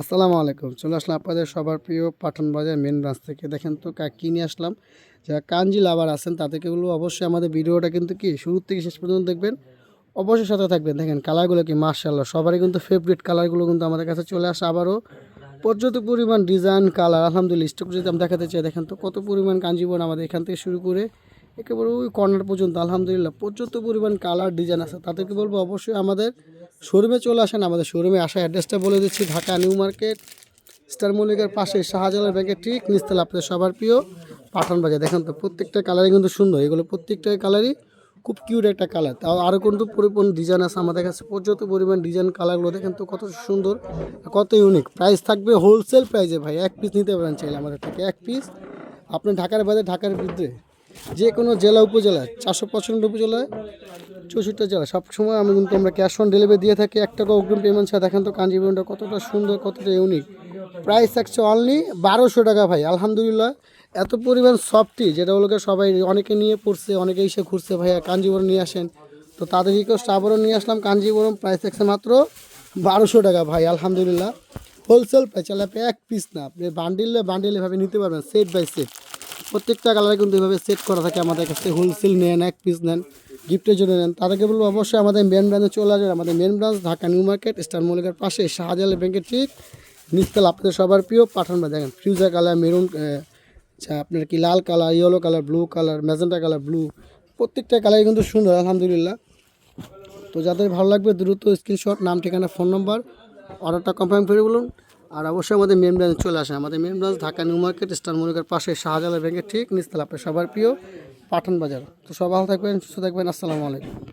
আসসালামু আলাইকুম। চলে আসলাম আপনাদের সবার প্রিয় পাঠান বাজার মেন ব্রাঞ্চ থেকে। দেখেন তো কা কী নিয়ে আসলাম? যারা কাঞ্জি লাভার আছেন, তাদেরকে বলব অবশ্যই আমাদের ভিডিওটা কিন্তু কি, শুরু থেকে শেষ পর্যন্ত দেখবেন। অবশ্যই সাথে থাকবেন। দেখেন কালারগুলো কি মার্শাল্লাহ সবারই কিন্তু ফেভারিট কালারগুলো কিন্তু আমাদের কাছে চলে আসে আবারও। পর্যাপ্ত পরিমাণ ডিজাইন কালার আলহামদুলিল্লাহ স্টক যদি আমি দেখাতে চাই, দেখেন তো কত পরিমাণ কাঞ্জিবন আমাদের এখান থেকে শুরু করে একেবারে ওই কর্নার পর্যন্ত, আলহামদুলিল্লাহ, পর্যাপ্ত পরিমাণ কালার ডিজাইন আছে। তাদেরকে বলব অবশ্যই আমাদের শোরুমে চলে আসেন, আমাদের শোরুমে আসা অ্যাড্রেসটা বলে দিচ্ছি, ঢাকা নিউ মার্কেট, স্টার মল্লিকের পাশে শাহজালাল ব্যাংকের ঠিক নিচতলা, আপনাদের সবার প্রিয় পাঠান বাজার। দেখেন তো, প্রত্যেকটা কালারই কিন্তু সুন্দর, এগুলো প্রত্যেকটা কালারই খুব কিউট একটা কালার তাও আরও কিন্তু পরিপূর্ণ ডিজাইন আছে আমাদের কাছে, পর্যাপ্ত পরিমাণ ডিজাইন কালারগুলো দেখেন তো কত সুন্দর, কত ইউনিক প্রাইস থাকবে হোলসেল প্রাইসে ভাই, এক পিস নিতে পারেন চাইলে আমাদের থেকে, এক পিস আপনি ঢাকার বাজার, ঢাকার বিরুদ্ধে যে কোনো জেলা উপজেলায়, চারশো পঁচানব্বই উপজেলায়, চৌষট্টি জেলা সবসময় আমি কিন্তু আমরা ক্যাশ অন ডেলিভারি দিয়ে থাকি এক টাকা অগ্রিম পেমেন্ট ছাড়া। দেখেন তো কাঞ্জিবরমটা কতটা সুন্দর, কতটা ইউনিক প্রাইস থাকছে অনলি বারোশো টাকা ভাই, আলহামদুলিল্লাহ। এত পরিমাণ সফটি যেটা ওগুলোকে সবাই অনেকে নিয়ে পড়ছে অনেকে এসে ঘুরছে, ভাইয়া কাঞ্জিবরম নিয়ে আসেন। তো তাদের রিকোয়েস্ট নিয়ে আসলাম কাঞ্জিবরম প্রাইস থাকছে মাত্র বারোশো টাকা ভাই, আলহামদুলিল্লাহ। হোলসেল প্রাইস চাইলে আপনি এক পিস না, আপনি বান্ডিলে বান্ডিল এভাবে নিতে পারবেন সেট বাই সেট প্রত্যেকটা কালারে কিন্তু এভাবে সেট করা থাকে আমাদের কাছে। হোলসেল নেন, এক পিস নেন গিফটের জন্য নেন। তাদেরকে বলব অবশ্যই আমাদের মেন ব্রাঞ্চে চলে আসবেন। আমাদের main branch Dhaka New Market star মল্লিকের পাশে, শাহজালাল ব্যাংকের ঠিক নিচতলা। আপনাদের সবার প্রিয় পাঠান বা দেখেন ফিউজার কালার মেরুন আপনার কি লাল colour yellow colour blue colour magenta colour blue প্রত্যেকটা কালারই কিন্তু সুন্দর, আলহামদুলিল্লাহ। তো যাদের ভালো লাগবে দ্রুত স্ক্রিনশট নাম, ঠিকানা ফোন নম্বর অর্ডারটা কনফার্ম করে বলুন। আর অবশ্যই আমাদের মেন ব্রাঞ্চ চলে আসে। আমাদের main branch Dhaka New Market star মনিকার পাশে শাহজালা ব্যাংকের ঠিক নিচতলা আপনার সবার প্রিয় পাঠান বাজার তো সব ভালো থাকবেন, সুস্থ থাকবেন। আসসালামু আলাইকুম।